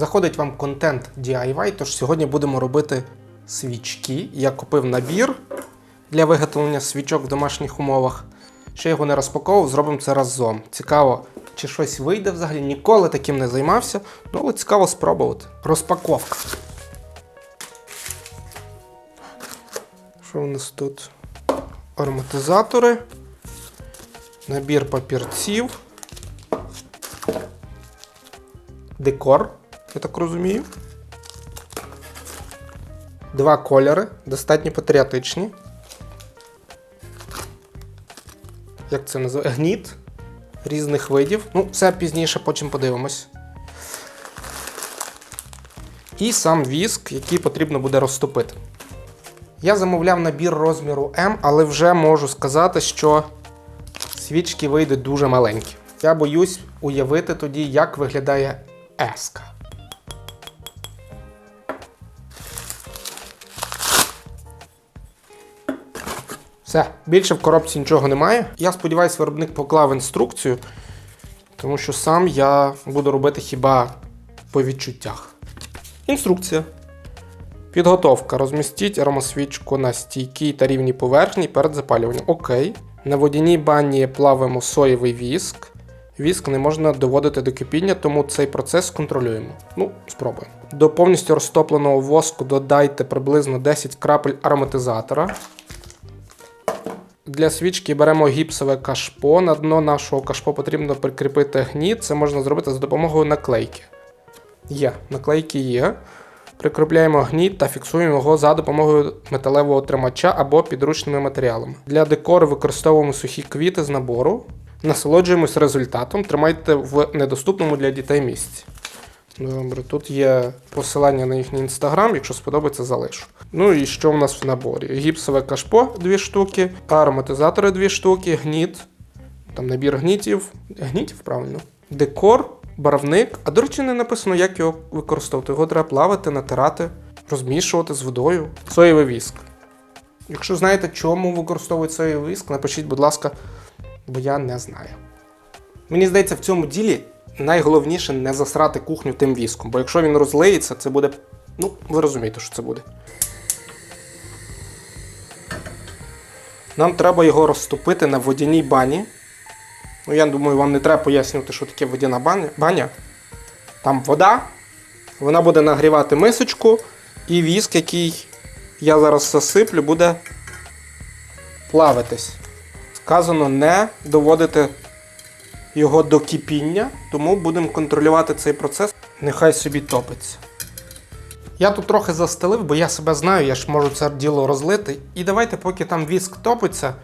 Заходить вам контент DIY, тож сьогодні будемо робити свічки. Я купив набір для виготовлення свічок в домашніх умовах. Ще його не розпаковував, зробимо це разом. Цікаво, чи щось вийде взагалі. Ніколи таким не займався, ну але цікаво спробувати. Розпаковка. Що у нас тут? Ароматизатори, набір папірців, декор, я так розумію. Два кольори, достатньо патріотичні. Як це називає? Гніт різних видів. Ну, це пізніше потім подивимось. І сам віск, який потрібно буде розтопити. Я замовляв набір розміру М, але вже можу сказати, що свічки вийдуть дуже маленькі. Я боюсь уявити тоді, як виглядає еска. Все, більше в коробці нічого немає. Я сподіваюся, виробник поклав інструкцію, тому що сам я буду робити хіба по відчуттях. Інструкція. Підготовка. Розмістіть аромасвічку на стійкій та рівній поверхні перед запалюванням. Окей. На водяній бані плавимо соєвий віск. Віск не можна доводити до кипіння, тому цей процес контролюємо. Ну, спробуємо. До повністю розтопленого воску додайте приблизно 10 крапель ароматизатора. Для свічки беремо гіпсове кашпо. На дно нашого кашпо потрібно прикріпити гніт. Це можна зробити за допомогою наклейки. Є, наклейки є. Прикріпляємо гніт та фіксуємо його за допомогою металевого тримача або підручними матеріалами. Для декору використовуємо сухі квіти з набору. Насолоджуємось результатом. Тримайте в недоступному для дітей місці. Добре, тут є посилання на їхній інстаграм, якщо сподобається, залишу. Ну і що в нас в наборі? Гіпсове кашпо 2 штуки, ароматизатори 2 штуки, гніт, там набір гнітів, гнітів, правильно, декор, барвник. А до речі, не написано, як його використовувати. Його треба плавати, натирати, розмішувати з водою. Соєвий віск. Якщо знаєте, чому використовують соєвий віск, напишіть, будь ласка, бо я не знаю. Мені здається, в цьому ділі найголовніше не засрати кухню тим віском, бо якщо він розлиється, це буде. Ну, ви розумієте, що це буде. Нам треба його розтопити на водяній бані. Ну, я думаю, вам не треба пояснювати, що таке водяна баня. Там вода, вона буде нагрівати мисочку, і віск, який я зараз засиплю, буде плавитись. Сказано не доводити його до кипіння, тому будемо контролювати цей процес. Нехай собі топиться. Я тут трохи застелив, бо я себе знаю, я ж можу це діло розлити. І давайте, поки там віск топиться,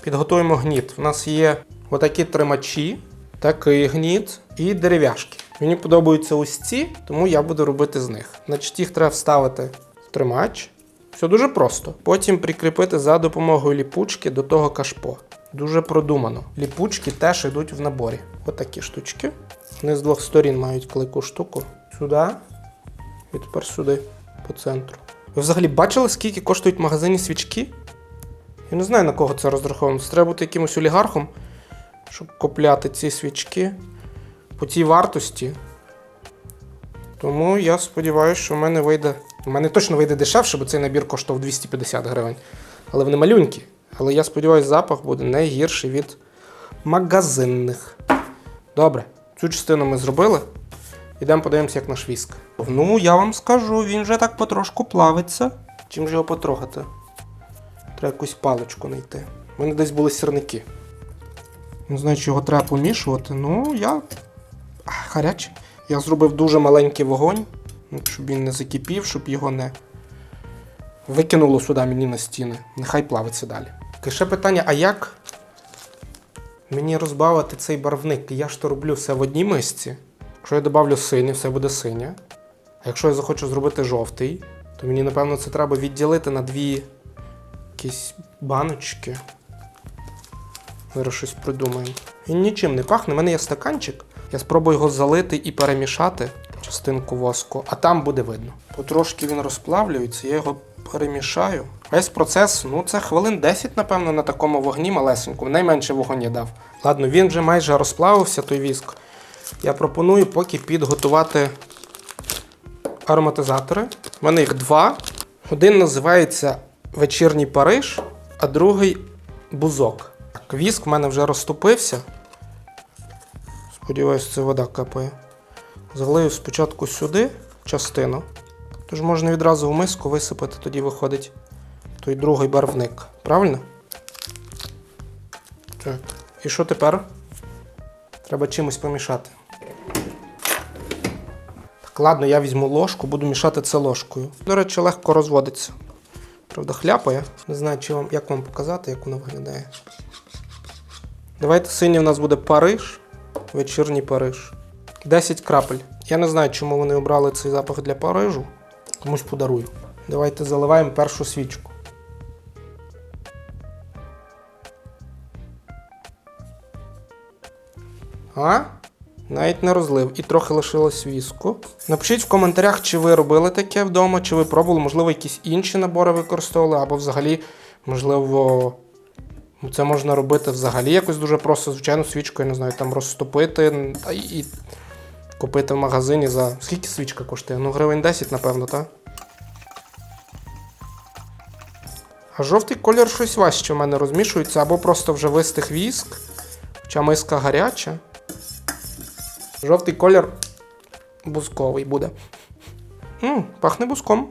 підготуємо гніт. У нас є отакі тримачі, такий гніт і дерев'яшки. Мені подобаються ось ці, тому я буду робити з них. Значить, їх треба вставити в тримач. Все дуже просто. Потім прикріпити за допомогою ліпучки до того кашпо. Дуже продумано. Ліпучки теж йдуть в наборі. Отакі штучки. Вони з двох сторін мають клику штуку. Сюди. І тепер сюди, по центру. Ви взагалі бачили, скільки коштують в магазині свічки? Я не знаю, на кого це розраховано. Це треба бути якимось олігархом, щоб купляти ці свічки по цій вартості. Тому я сподіваюся, що в мене вийде. У мене точно вийде дешевше, бо цей набір коштував 250 гривень. Але вони малюнькі. Але я сподіваюся, запах буде не гірший від магазинних. Добре, цю частину ми зробили. Ідемо подивимося, як наш віск. Ну, я вам скажу, він вже так потрошку плавиться. Чим же його потрогати? Треба якусь паличку знайти. У мене десь були сірники. Не знаю, чи його треба помішувати. Ну, я. А. Я зробив дуже маленький вогонь, ну, щоб він не закипів, щоб його не викинуло сюди мені на стіни. Нехай плавиться далі. Ще питання: а як мені розбавити цей барвник? Я ж то роблю все в одній мисці. Якщо я додавлю синє, все буде синє. А якщо я захочу зробити жовтий, то мені, напевно, це треба відділити на дві якісь баночки. Зараз щось придумаємо. Він нічим не пахне, у мене є стаканчик. Я спробую його залити і перемішати частинку воску, а там буде видно. Потрошки він розплавлюється, я його перемішаю. Весь процес, ну це хвилин 10, напевно, на такому вогні малесенькому. Найменше вогонь я дав. Ладно, він вже майже розплавився, той віск. Я пропоную поки підготувати ароматизатори. У мене їх два. Один називається Вечірній Париж, а другий бузок. Так, віск в мене вже розтопився. Сподіваюсь, це вода капає. Залию спочатку сюди частину. Тож можна відразу в миску висипати, тоді виходить той другий барвник. Правильно? Так. І що тепер? Треба чимось помішати. Ладно, я візьму ложку, буду мішати це ложкою. До речі, легко розводиться. Правда, хляпає. Не знаю, чи вам, як вам показати, як воно виглядає. Давайте синій у нас буде Париж, вечірній Париж. 10 крапель. Я не знаю, чому вони обрали цей запах для Парижу. Комусь подарую. Давайте заливаємо першу свічку. А? Навіть не розлив. І трохи лишилось віску. Напишіть в коментарях, чи ви робили таке вдома, чи ви пробували, можливо, якісь інші набори використовували, або взагалі, можливо, ну, це можна робити взагалі якось дуже просто, звичайно, свічку, я не знаю, там розтопити та і купити в магазині за. Скільки свічка коштує? Ну, гривень 10, напевно, так? А жовтий колір щось важче в мене розмішується, або просто вже вистих віск, хоча миска гаряча. Жовтий колір бузковий буде. м пахне бузком.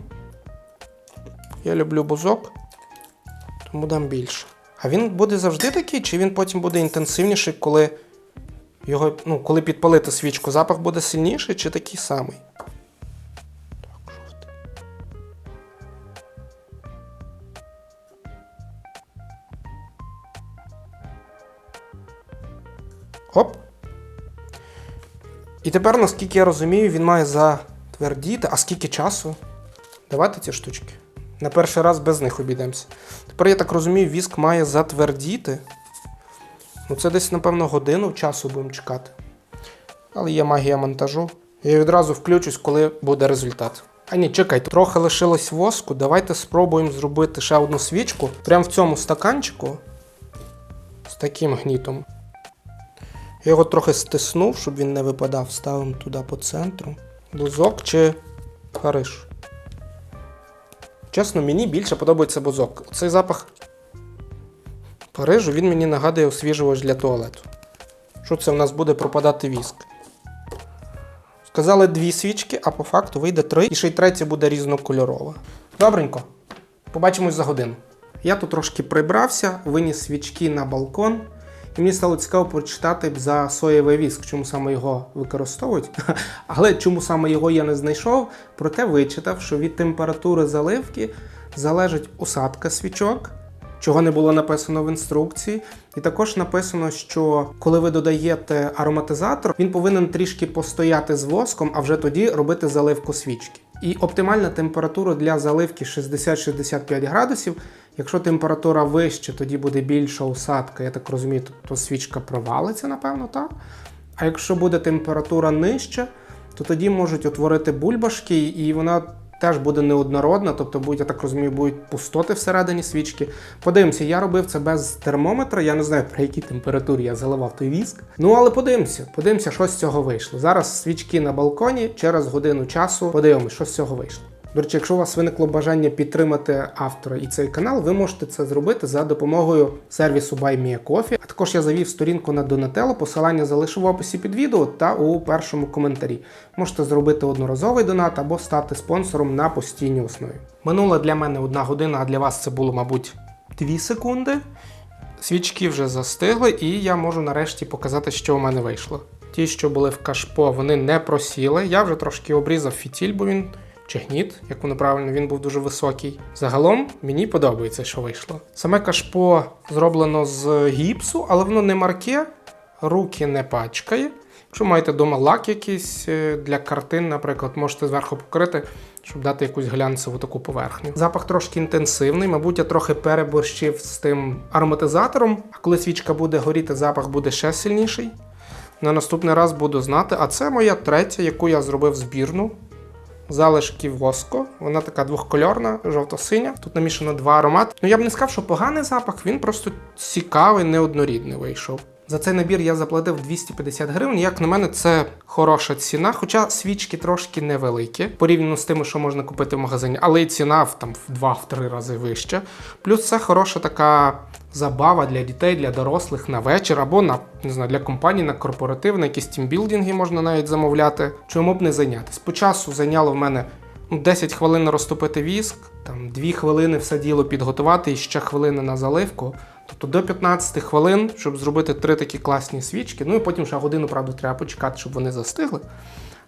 Я люблю бузок, тому дам більше. А він буде завжди такий, чи він потім буде інтенсивніший, коли його, ну, коли підпалити свічку? Запах буде сильніший чи такий самий? Так, жовтий. Оп. І тепер, наскільки я розумію, він має затвердіти. А скільки часу? Давайте ці штучки. На перший раз без них обійдемося. Тепер я так розумію, віск має затвердіти. Ну, це десь, напевно, годину часу будемо чекати. Але є магія монтажу. Я відразу включусь, коли буде результат. А ні, чекайте, трохи лишилось воску. Давайте спробуємо зробити ще одну свічку. Прямо в цьому стаканчику. З таким гнітом. Я його трохи стиснув, щоб він не випадав. Ставимо туди по центру. Бузок чи Париж. Чесно, мені більше подобається бузок. Цей запах Парижу він мені нагадує освіжувач для туалету. Що це в нас буде пропадати віск? Сказали дві свічки, а по факту вийде три, і ще й третя буде різнокольорова. Добренько. Побачимось за годину. Я тут трошки прибрався, виніс свічки на балкон. І мені стало цікаво прочитати за соєвий віск, чому саме його використовують. Але чому саме його я не знайшов, проте вичитав, що від температури заливки залежить усадка свічок, чого не було написано в інструкції. І також написано, що коли ви додаєте ароматизатор, він повинен трішки постояти з воском, а вже тоді робити заливку свічки. І оптимальна температура для заливки 60-65 градусів. Якщо температура вища, тоді буде більша усадка, я так розумію, то свічка провалиться, напевно, так? А якщо буде температура нижча, то тоді можуть утворити бульбашки, і вона теж буде неоднородна, тобто, будуть, я так розумію, будуть пустоти всередині свічки. Подивимося, я робив це без термометра, я не знаю, при якій температурі я заливав той віск. Ну, але подивимося, подивимося, що з цього вийшло. Зараз свічки на балконі, через годину часу подивимося, що з цього вийшло. До речі, якщо у вас виникло бажання підтримати автора і цей канал, ви можете це зробити за допомогою сервісу BuyMeACoffee. А також я завів сторінку на Donatello, посилання залишу в описі під відео та у першому коментарі. Можете зробити одноразовий донат або стати спонсором на постійній основі. Минула для мене одна година, а для вас це було, мабуть, 2 секунди. Свічки вже застигли, і я можу нарешті показати, що у мене вийшло. Ті, що були в кашпо, вони не просіли. Я вже трошки обрізав фітіль, бо він чи гніт, як воно правильно, він був дуже високий. Загалом мені подобається, що вийшло. Саме кашпо зроблено з гіпсу, але воно не марке, руки не пачкає. Якщо маєте вдома лак якийсь е, для картин, наприклад, можете зверху покрити, щоб дати якусь глянцеву таку поверхню. Запах трошки інтенсивний, мабуть, я трохи переборщив з тим ароматизатором, а коли свічка буде горіти, запах буде ще сильніший. На наступний раз буду знати, а це моя третя, яку я зробив збірну залишки воску. Вона така двохкольорна, жовто-синя. Тут намішано два аромати. Ну я б не сказав, що поганий запах, він просто цікавий, неоднорідний вийшов. За цей набір я заплатив 250 гривень. Як на мене, це хороша ціна, хоча свічки трошки невеликі, порівняно з тими, що можна купити в магазині, але і ціна в там в 2-3 рази вища. Плюс це хороша така забава для дітей, для дорослих на вечір або на не знаю, для компаній на корпоратив, на якісь тімбілдинги можна навіть замовляти. Чому б не зайнятися? По часу зайняло в мене ну, 10 хвилин розтопити віск, там 2 хвилини все діло підготувати і ще хвилини на заливку. Тобто до 15 хвилин, щоб зробити три такі класні свічки. Ну і потім ще годину, правда, треба почекати, щоб вони застигли.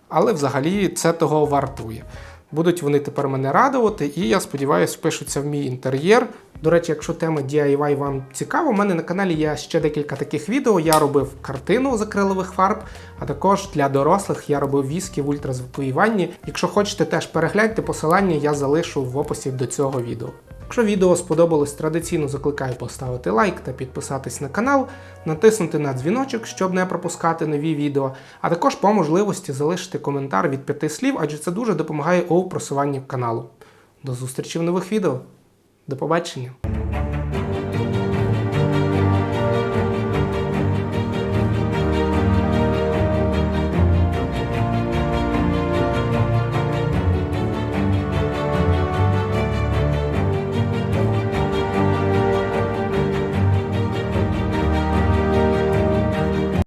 Але взагалі це того вартує. Будуть вони тепер мене радувати, і я сподіваюся, впишуться в мій інтер'єр. До речі, якщо тема DIY вам цікава, у мене на каналі є ще декілька таких відео. Я робив картину з акрилових фарб, а також для дорослих я робив віскі в ультразвуковій ванні. Якщо хочете, теж перегляньте посилання, я залишу в описі до цього відео. Якщо відео сподобалось, традиційно закликаю поставити лайк та підписатись на канал, натиснути на дзвіночок, щоб не пропускати нові відео, а також по можливості залишити коментар від п'яти слів, адже це дуже допомагає у просуванні каналу. До зустрічі в нових відео. До побачення!